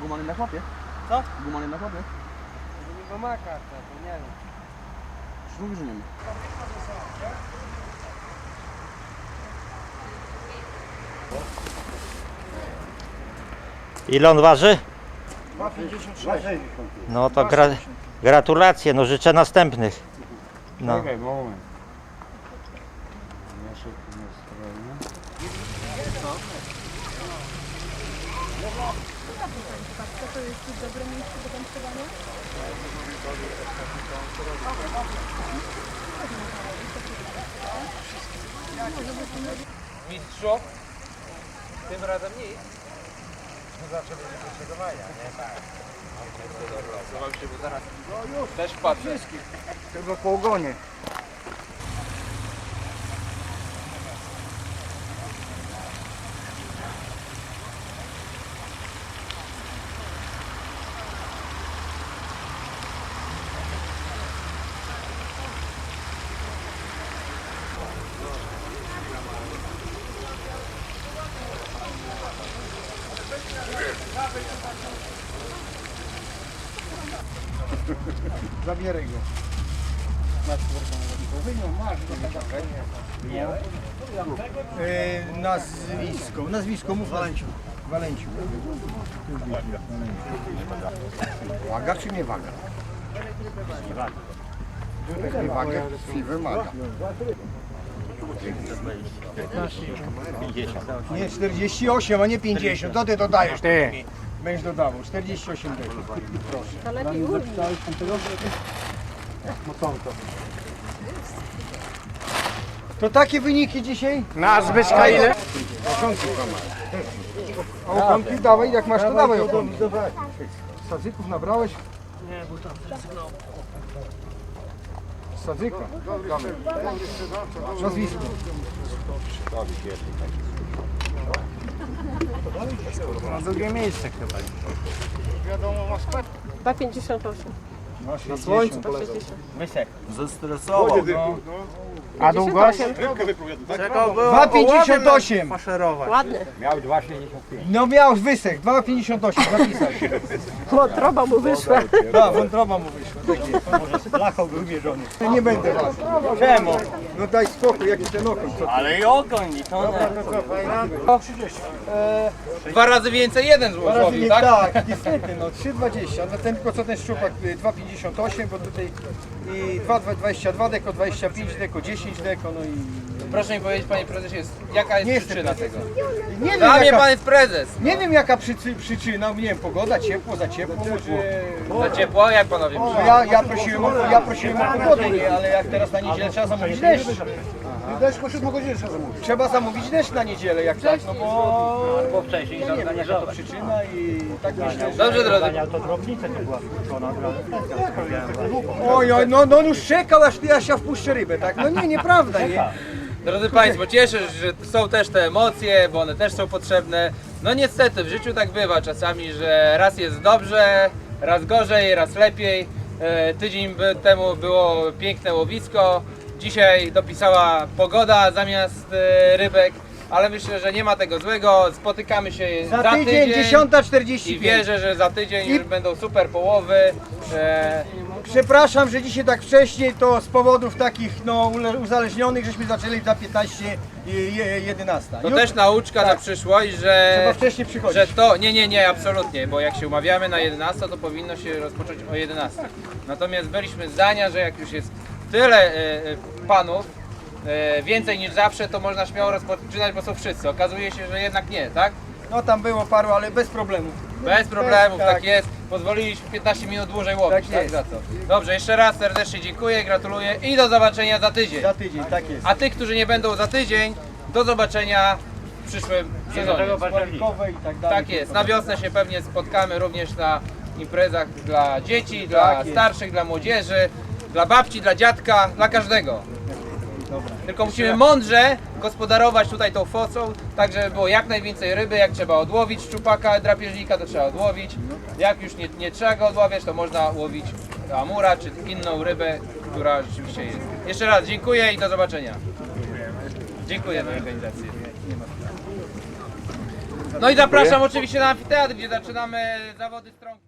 Gumany na chłopie? Co? Gumany na chłopie? Nie pomaga, to nie wiem. Przecież mówisz, że nie ma. Ile on waży? 2,56. No to gra, gratulacje, no życzę następnych. No. Czekaj, moment. Ja szybko nastroję. Mistrzu? Tym razem nic. No zawsze będzie potrzebowania, nie? Tak. Zobacz się, bo zaraz też patrzę. Tylko po ogonie. Zabieraj go. Masz kurwa, wyjął, masz go tak e, Nazwisko, nazwisko mów Walenciu. Walenciu. Waga czy nie waga? Nie waga, Fever maga. Nie, 48, a nie 50. To ty dodajesz. Ty. Będziesz dodawał. 48 dych. Proszę. To takie wyniki dzisiaj? Na Zbyszka ile? A okonki dawaj, jak masz to dawaj okonki. Sadzyków nabrałeś? Nie, bo tam Sadzyka? Damy. Nazwisko. Na drugie miejsce chyba. 2,58. Na słońcu. 2,60. Zestresował. A długość? 2,58. Ładny. No miał wysech, 2,58 zapisał się. Wątroba mu wyszła. Da, wątroba mu wyszła. Może blachą był mierzony. Nie będę was. Czemu? No daj spokój, jaki ten okoń. Ale i okoń, to Dobra, no co, fajna? Dwa razy więcej jeden Dwa razy złożył, tak? tak, niestety, no 3,20, no ten tylko co ten szczupak y, 2,58, bo tutaj i 2,22 deko, 25 deko, 10 deko, no i Proszę mi powiedzieć, panie prezesie, jest- jaka jest Nie jestem przyczyna tego? nie wiem Dla mnie jaka, pan jest prezes. nie wiem jaka przyczy, przyczyna, nie wiem, pogoda, ciepło, za ciepło, może... Za ciepło, jak panowie No ja, ja, prosiłem o, ja prosiłem o pogodę, nie, ale jak teraz na niedzielę trzeba zamówić deszcz. Deszcz po 7 godzinie trzeba zamówić. Trzeba zamówić deszcz na niedzielę, jak tak, no bo... Albo wcześniej Nie wiem, jaka to przyczyna i tak myślę, że... Dobrze, drodzy. Oj, oj, no, no już czekał, aż ty aż ja wpuszczę rybę, tak? No nie, nieprawda, nie? Drodzy Państwo, cieszę się, że są też te emocje, bo one też są potrzebne. No niestety, w życiu tak bywa czasami, że raz jest dobrze, raz gorzej, raz lepiej. E, Tydzień by- temu było piękne łowisko, dzisiaj dopisała pogoda zamiast e, rybek, ale myślę, że nie ma tego złego. Spotykamy się za, Za tydzień, 10.45. i wierzę, że za tydzień I- już będą super połowy. E, Przepraszam, że dzisiaj tak wcześniej, to z powodów takich no, ule- uzależnionych, żeśmy zaczęli za 15 i je- 11. To Jutro też nauczka tak. na przyszłość, że, Trzeba wcześniej przychodzić. że to, nie, nie, nie, absolutnie, bo jak się umawiamy na 11, to powinno się rozpocząć o 11. Natomiast byliśmy zdania, że jak już jest tyle e, e, panów, e, więcej niż zawsze, to można śmiało rozpoczynać, bo są wszyscy. Okazuje się, że jednak nie, tak? No tam było paru, ale bez problemu. Bez problemów, tak, tak. jest. Pozwoliliśmy 15 minut dłużej łowić, Tak tak, jest. za co. Dobrze, jeszcze raz serdecznie dziękuję, gratuluję i do zobaczenia za tydzień. Za tydzień, tak jest. A tych, którzy nie będą za tydzień, do zobaczenia w przyszłym sezonie. I tak dalej. Tak jest, na wiosnę się pewnie spotkamy również na imprezach dla dzieci, dla Tak starszych, dla młodzieży, dla babci, dla dziadka, dla każdego. Tylko musimy mądrze gospodarować tutaj tą fosą, tak żeby było jak najwięcej ryby, jak trzeba odłowić szczupaka, drapieżnika, to trzeba odłowić. Jak już nie, nie trzeba go odławiać, to można łowić amura czy inną rybę, która rzeczywiście jest. Jeszcze raz dziękuję i do zobaczenia. Dziękujemy organizacji. No i zapraszam oczywiście na amfiteatr, gdzie zaczynamy zawody strong.